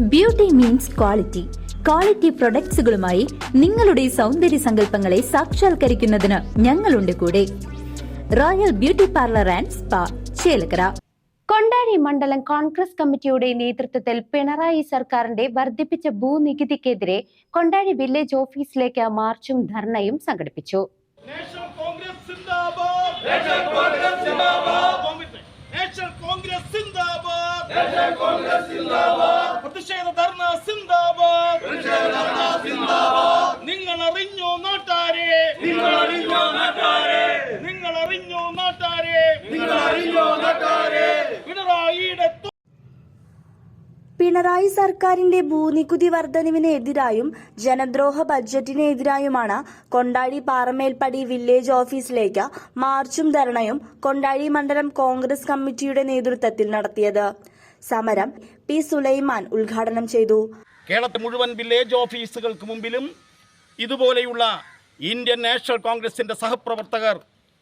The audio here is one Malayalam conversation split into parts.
ബ്യൂട്ടി മീൻസ് ക്വാളിറ്റി ക്വാളിറ്റി പ്രൊഡക്ട്സുകളുമായി നിങ്ങളുടെ സൗന്ദര്യ സങ്കല്പങ്ങളെ സാക്ഷാത്കരിക്കുന്നതിന് ഞങ്ങളുണ്ട് കൂടെ. Royal beauty parlour and spa Chelakkara. കൊണ്ടാടി മണ്ഡലം കോൺഗ്രസ് കമ്മിറ്റിയുടെ നേതൃത്വത്തിൽ പിണറായി സർക്കാരിന്റെ വർദ്ധിപ്പിച്ച ഭൂനികുതിക്കെതിരെ കൊണ്ടാടി വില്ലേജ് ഓഫീസിലേക്ക് മാർച്ചും ധർണയും സംഘടിപ്പിച്ചു. കോൺഗ്രസ് പ്രതിഷേധ ധർണ സിന്ദാബാദ്. പ്രതിഷേധ ധർണ സിന്ദാബാദ്. നിങ്ങൾ അറിഞ്ഞോ നാട്ടാരെ നിങ്ങൾ അറിഞ്ഞോ നാട്ടാരെ? നിങ്ങൾ അറിഞ്ഞോ നാട്ടാരെ? നിങ്ങൾ അറിഞ്ഞോ നാട്ടാരെ? പിണറായിയുടെ തു- പിണറായി സർക്കാരിന്റെ ഭൂനികുതി വർധനവിനെതിരായും ജനദ്രോഹ ബജറ്റിനെതിരായുമാണ് കൊണ്ടാടി പാറമേൽപ്പടി വില്ലേജ് ഓഫീസിലേക്ക് മാർച്ചും ധർണയും കൊണ്ടാടി മണ്ഡലം കോൺഗ്രസ് കമ്മിറ്റിയുടെ നേതൃത്വത്തിൽ നടത്തിയത്. സമരം പി സുലൈമാൻ ഉദ്ഘാടനം ചെയ്തു. കേരളത്തെ മുഴുവൻ വില്ലേജ് ഓഫീസുകൾക്ക് മുമ്പിലും ഇതുപോലെയുള്ള ഇന്ത്യൻ നാഷണൽ കോൺഗ്രസിന്റെ സഹപ്രവർത്തകർ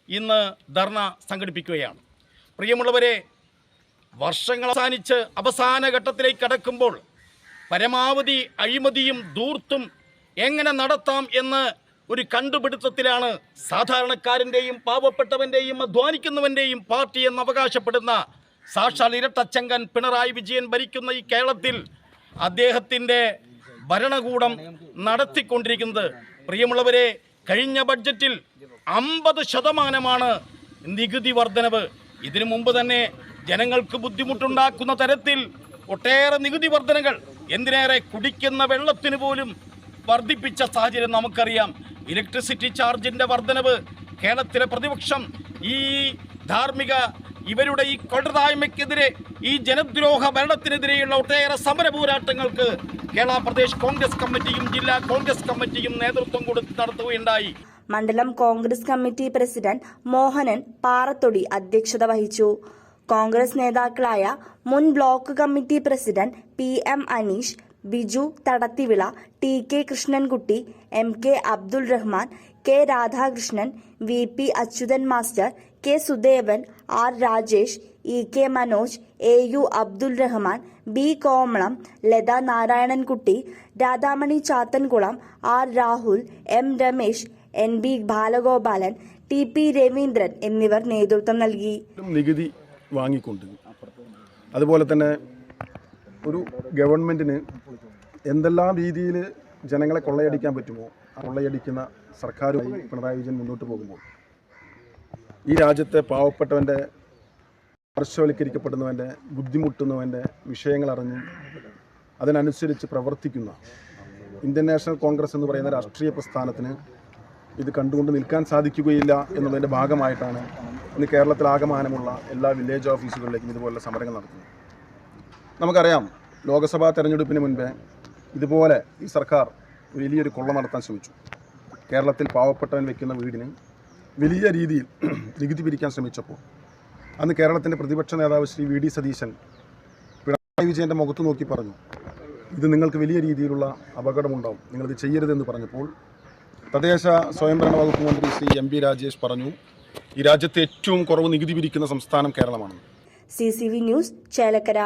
ഇന്ന് ധർണ സംഘടിപ്പിക്കുകയാണ്. പ്രിയമുള്ളവരെ വർഷങ്ങൾ അവസാനിച്ച് അവസാന ഘട്ടത്തിലേക്ക് കടക്കുമ്പോൾ പരമാവധി അഴിമതിയും ദൂർത്തും എങ്ങനെ നടത്താം എന്ന് ഒരു കണ്ടുപിടുത്തത്തിലാണ് സാധാരണക്കാരന്റെയും പാവപ്പെട്ടവന്റെയും അധ്വാനിക്കുന്നവന്റെയും പാർട്ടി എന്ന് അവകാശപ്പെടുന്ന സാക്ഷാൽ ഇരട്ടച്ചങ്കൻ പിണറായി വിജയൻ ഭരിക്കുന്ന ഈ കേരളത്തിൽ അദ്ദേഹത്തിന്റെ ഭരണകൂടം നടത്തിക്കൊണ്ടിരിക്കുന്നത്. പ്രിയമുള്ളവരെ കഴിഞ്ഞ ബഡ്ജറ്റിൽ അമ്പത് ശതമാനമാണ് നികുതി വർധനവ്. ഇതിനു മുമ്പ് തന്നെ ജനങ്ങൾക്ക് ബുദ്ധിമുട്ടുണ്ടാക്കുന്ന തരത്തിൽ ഒട്ടേറെ നികുതി വർധനകൾ എന്തിനേറെ കുടിക്കുന്ന വെള്ളത്തിന് പോലും വർദ്ധിപ്പിച്ച സാഹചര്യം നമുക്കറിയാം. ഇലക്ട്രിസിറ്റി ചാർജിന്റെ വർധനവ് കേരളത്തിലെ പ്രതിപക്ഷം ഈ ധാർമ്മിക ഇവരുടെ ഈ കൊള്ളതായ്മയ്ക്കെതിരെ ഈ ജനദ്രോഹ ഭരണത്തിനെതിരെയുള്ള ഒട്ടേറെ സമര പോരാട്ടങ്ങൾക്ക് കേരള പ്രദേശ് കോൺഗ്രസ് കമ്മിറ്റിയും ജില്ലാ കോൺഗ്രസ് കമ്മിറ്റിയും നേതൃത്വം കൊടുത്ത് നടത്തുകയുണ്ടായി. മണ്ഡലം കോൺഗ്രസ് കമ്മിറ്റി പ്രസിഡന്റ് മോഹനൻ പാറത്തൊടി അധ്യക്ഷത വഹിച്ചു. കോൺഗ്രസ് നേതാക്കളായ മുൻ block committee president P M Aneesh Biju Thadathivila T K Krishnankutty M K Abdul Rahman K Radhakrishnan V P Achuthan master K Sudevan R Rajesh E K Manoj A U Abdul Rahman B Komalam Latha Narayanankutty Radhamani Chathankulam R Rahul M Ramesh N B Balagopalan T P Raveendran എന്നിവർ നേതൃത്വം നൽകി. നികുതി വാങ്ങിക്കൊണ്ട്. അതുപോലെ തന്നെ ഒരു ഗവൺമെന്റിന് എന്തെല്ലാം രീതിയിൽ ജനങ്ങളെ കൊള്ളയടിക്കാൻ പറ്റുമോ? കൊള്ളയടിക്കുന്ന സർക്കാരുമായി പിണറായി വിജയൻ മുന്നോട്ട് പോകുമ്പോൾ. ഈ രാജ്യത്തെ പാവപ്പെട്ടവന്റെ പാർശ്വവൽക്കരിക്കപ്പെടുന്നവന്റെ ബുദ്ധിമുട്ടുന്നവന്റെ വിഷയങ്ങൾ അറിഞ്ഞ് അതിനനുസരിച്ച് പ്രവർത്തിക്കുന്ന ഇന്ത്യൻ നാഷണൽ കോൺഗ്രസ് എന്ന് പറയുന്ന രാഷ്ട്രീയ പ്രസ്ഥാനത്തിന് ഇത് കണ്ടുകൊണ്ട് നിൽക്കാൻ സാധിക്കുകയില്ല എന്നുള്ളതിന്റെ ഭാഗമായിട്ടാണ് ഇന്ന് കേരളത്തിലാകമാനമുള്ള എല്ലാ വില്ലേജ് ഓഫീസുകളിലേക്കും ഇതുപോലുള്ള സമരങ്ങൾ നടത്തുന്നത്. നമുക്കറിയാം ലോക്സഭാ തെരഞ്ഞെടുപ്പിന് മുൻപേ ഇതുപോലെ ഈ സർക്കാർ വലിയൊരു കൊള്ള നടത്താൻ ശ്രമിച്ചു. കേരളത്തിൽ പാവപ്പെട്ടവൻ വയ്ക്കുന്ന വീടിന് വലിയ രീതിയിൽ നികുതി പിരിക്കാൻ ശ്രമിച്ചപ്പോൾ അന്ന് കേരളത്തിന്റെ പ്രതിപക്ഷ നേതാവ് ശ്രീ വി ഡി സതീശൻ പിണറായി വിജയന്റെ മുഖത്ത് നോക്കി പറഞ്ഞു ഇത് നിങ്ങൾക്ക് വലിയ രീതിയിലുള്ള അപകടമുണ്ടാവും നിങ്ങളിത് ചെയ്യരുതെന്ന് പറഞ്ഞപ്പോൾ തദ്ദേശ സ്വയംഭരണ വകുപ്പ് മന്ത്രി ശ്രീ എം പി രാജേഷ് പറഞ്ഞു ഈ രാജ്യത്തെ ഏറ്റവും കുറവ് നികുതി പിരിക്കുന്ന സംസ്ഥാനം കേരളമാണ്. C C V news Chelakkara.